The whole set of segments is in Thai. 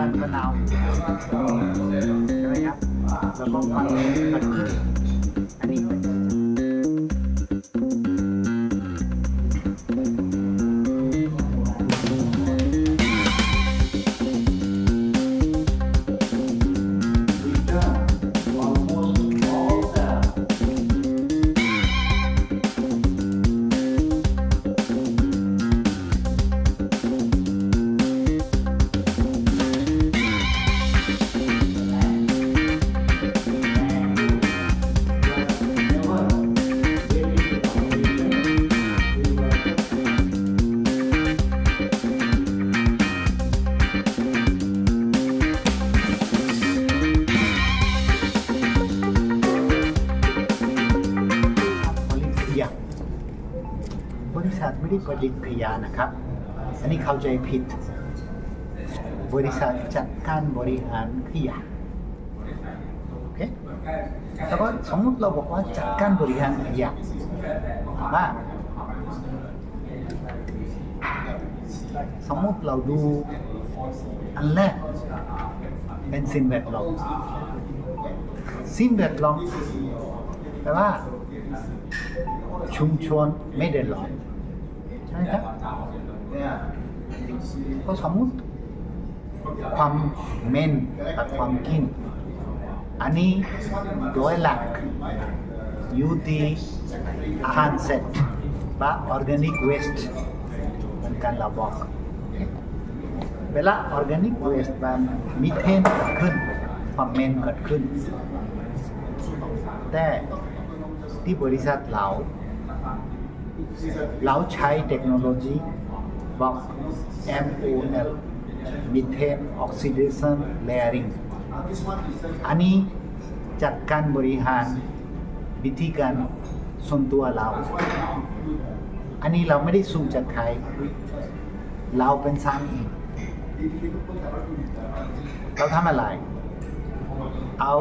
วันมะนาวใช่ไหมครับแล้วก็ควันเกิดขึ้นอันนี้ ริษัทไม่ได้ผลิตขยะนะครับ อันนี้เข้าใจผิด บริษัทจัดการบริหารขยะโอเคแต่ว่าสมมติเราบอกว่าจัดการบริหารขยะว่าสมมติเราดูอันแรกเป็นสิ่งแวดล้อมสิ่งแวดล้อมแปลว่าชุมชนไม่เดือดร้อน ใช่ไหมครับก็สมมติความเมนกับความกินอันนี้โดยหลักอยู่ที่อาหารเสร็จ বা ออร์แกนิกเวสต์เหมือนกันเราบอกเวลาออร์แกนิกเวสต์มันมีเทนเกิดขึ้นความเมนเกิดขึ้น แต่ที่บริษัทเรา เราใช้เทคโนโลยีบอก MOL Methane Oxidation Layering อันนี้จัดการบริหารวิธีการส่วนตัวเรา อันนี้เราไม่ได้สูงจากใคร เราเป็นสร้างเองเราทำอะไร เอา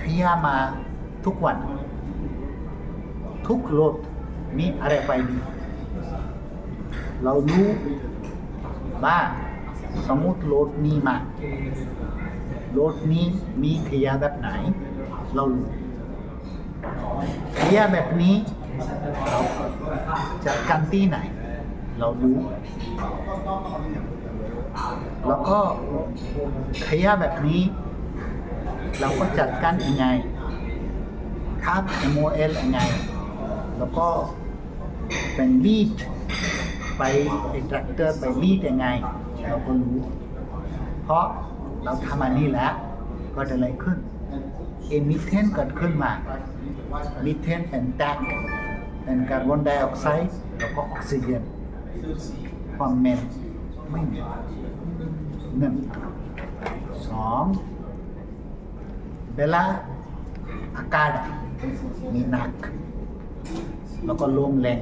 ขยะมาทุกวัน ทุกรถมีอะไรไปดีเรารู้ว่าสมมติรถนี้มารถนี้มีขยแบบไหน เรารู้ขยแบบนี้เราจัดการที่ไหน เรารู้ แล้วก็ขยแบบนี้ เราก็จัดการยังไงครับ MOL ยังไง แล้วก็เป็นลีดไปไอ้แทรกเตอร์ไปลีดยังไง เราก็รู้ เพราะเราทำอันนี้แล้วก็จะอะไรขึ้นเอมิเทนเกิดขึ้นมามิเทนเป็นแตกเป็นคาร์บอนไดออกไซด์แล้วก็ออกซิเจนความเหม็นไม่มีหนึ่งสองเวลาอากาศมีหนัก แล้วก็ลมแรง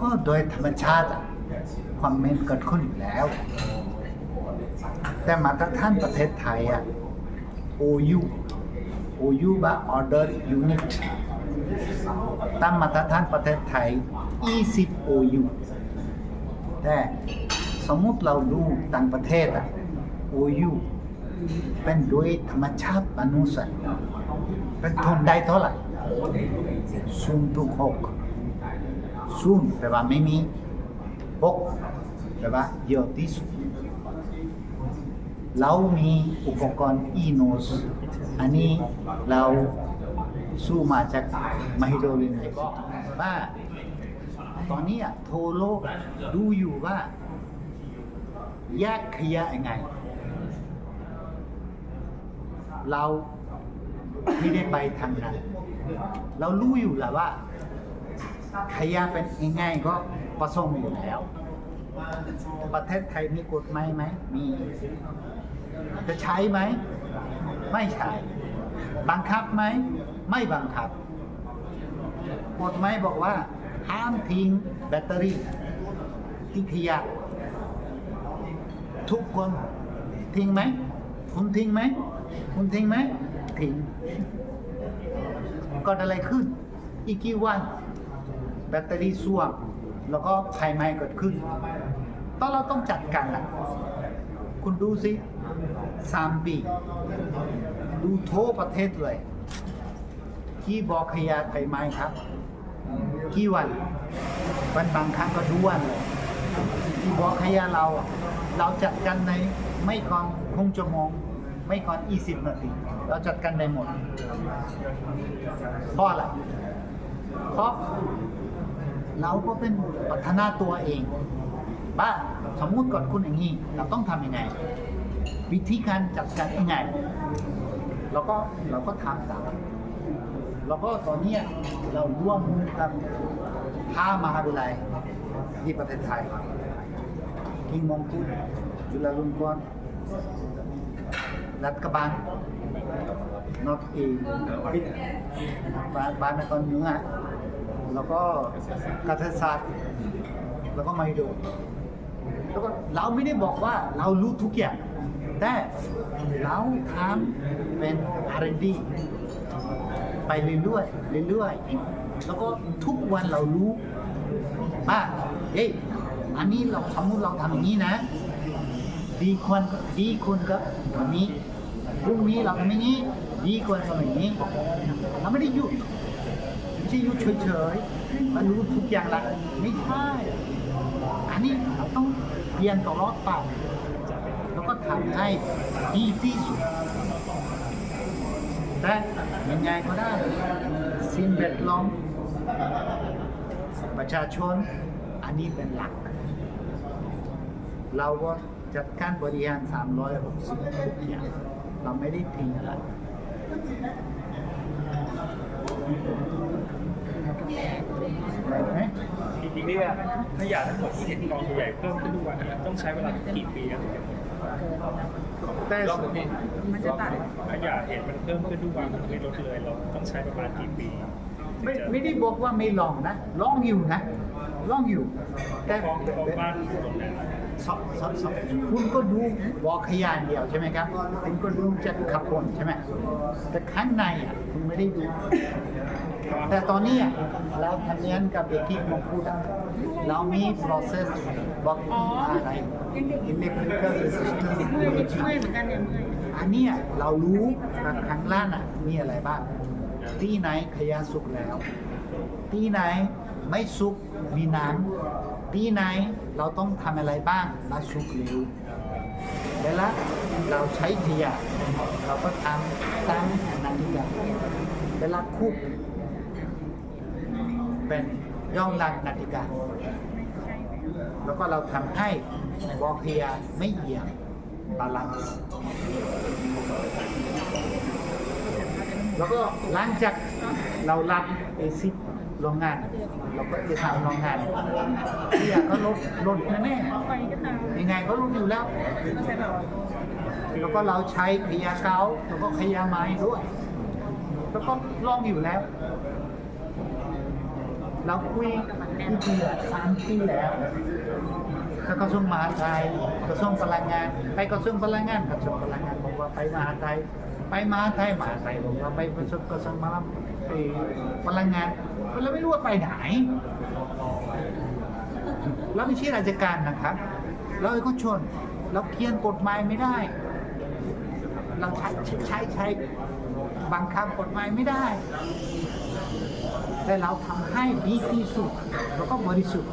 ก็โดยธรรมชาติความเมนเกิดขึ้นอยู่แล้ว แต่มาตรฐานประเทศไทยอะ OU OU ว่า Order Unit ตามมาตรฐานประเทศไทย 20 OU แต่สมมุติเราดูต่างประเทศอะ OU เป็นโดยธรรมชาติมนุษย์เป็นทนได้เท่าไหร่ ศูนย์ถึงหกศูนแปลว่าไม่มีหกแปลว่าเยอะที่สุดเรามีอุปกรณ์อีโนสอันนี้เราสู้มาจากมหิดลเลยก็ว่าตอนนี้อะทั่วโลกดูอยู่ว่าแยกขยะยังไง เราไม่ได้ไปทางนั้น เรารู้อยู่แล้วว่าขยะเป็นยังไงก็ประสงอยู่แล้ว ประเทศไทยมีกฎหมายไหม มี จะใช้ไหม ไม่ใช้บังคับไหม ไม่บังคับ กฎหมายบอกว่า ห้ามทิ้งแบตเตอรี่ที่ขยะ ทุกคนทิ้งไหม คุณทิ้งไหม คุณทิ้งไหม ทิ้ง ก็อะไรขึ้น อีกกี่วัน แบตเตอรี่ส่วมแล้วก็ไฟไหม้เกิดขึ้นตอนเราต้องจัดการนะคุณดูสิสามปีดูทั่วประเทศเลยที่บอกขยะไปไหมครับ กี่วันวันบางครั้งก็ดูวันเลยที่บอกขยะเรา เราจัดกันในไม่ก่อนคงจะมอง ไม่ก่อน 20 นาที เราจัดกันได้หมด เพราะอะไร เพราะเราก็เป็นพัฒนาตัวเองบ้าสมมุติก่อนคุณอย่างนี้ เราต้องทำยังไง วิธีการจัดการยังไงเราก็เราก็ทำตามแล้วก็ตอนนี้เราร่วมมือกับห้ามหาวิทยาลัยที่ประเทศไทยกิ่งมงกุฎจุฬาลงกรณ์ รัฐกระบังนอตอีพิษบ้านบ้านนครเหนือแล้วก็กษตรศาสตร์แล้วก็มาดูแล้วก็เราไม่ได้บอกว่าเรารู้ทุกอย่างแต่เราทำเป็น R&D ไปเรื่อยๆเรื่อยๆแล้วก็ทุกวันเรารู้ว่าเฮ้ยอันนี้เราสมมติเราทำอย่างนี้นะ ดีควรดีควรกับวันนี้พรุ่งนี้เราทำอย่างนี้ดีควรกับอย่นี้เราไม่ได้หยุดไม่ใช่หยุดเฉยๆมารู้ทุกอย่างละไม่ใช่อันนี้เราต้องเรียนตลอดไปแล้วก็ทำให้ดีที่สุดแต่ยังไงก็ได้สิ่งแวดล้อมประชาชนอันนี้เป็นหลัก เราก็ จัดการบริหาร 360ทุกอย่างเราไม่ได้ทิ้งอะไรได้ไหมจริงๆเนี่ยขยะทั้งหมดที่เห็นกองใหญ่ๆเพิ่มขึ้นทุกวันนะครับต้องใช้เวลากี่ปีครับถึงจะหมดแต่รอบนี้มันจะตัดขยะเห็นมันเพิ่มขึ้นทุกวันมันไม่ลดเลยเราต้องใช้ประมาณกี่ปีไม่ไม่ได้บอกว่าไม่ลองนะลองอยู่นะลองอยู่แต่กองกองบ้านอยู่ตรงนั้น สอบสอบสอบคุณก็ดูวอลขยานเดียวใช่ไหมครับคุณก็ดูจะขับรถใช่ไหมแต่ข้างในอะคุณไม่ได้ดู แต่ตอนนี้อะเราทำงานกับเด็กที่มงพูดอะเรามี process บอกอะไร electrical เมื่อย resistance เมื่อยเมื่อยเหมือนกันเนี่ยเมื่อยอันเนี้ยเรารู้ว่าข้างล่างอะมีอะไรบ้าง ที่ไหนขยะสุกแล้ว ที่ไหน ไม่สุกมีน้ำที่ไหนเราต้องทำอะไรบ้างมาสุกเร็วเวลาเราใช้ขยะเราก็ทำตามนาฬิกาเวลาคุก เป็นย่องรันนาฬิกาแล้วก็เราทำให้วอลขยไม่เอียงบาลานซ์แล้วก็หลังจากเรารับเอซิ โรงงานเราก็จะทำโรงงานที่อยากก็ลดลดแน่ๆยังไงก็ลดอยู่แล้ว แล้วก็เราใช้ขยะเก่าแล้วก็ขยะไม้ด้วย แล้วก็ลองอยู่แล้วเราคุยคุยปีละสามปีแล้วถ้ากระทรวงมหาดไทยกระทรวงพลังงาน ไปกระทรวงพลังงานกระทรวงพลังงานบอกว่าไปมหาดไทยไปมหาดไทยมหาดไทยบอกว่าไปกระทรวงกระทรวงพลังงาน เราไม่รู้ว่าไปไหน เราไม่ใช่ราชการนะครับ เราเอกชน เราเขียนกฎหมายไม่ได้ เราใช้ใช้ใช้บังคับกฎหมายไม่ได้ แต่เราทำให้ดีที่สุด แล้วก็บริสุทธิ์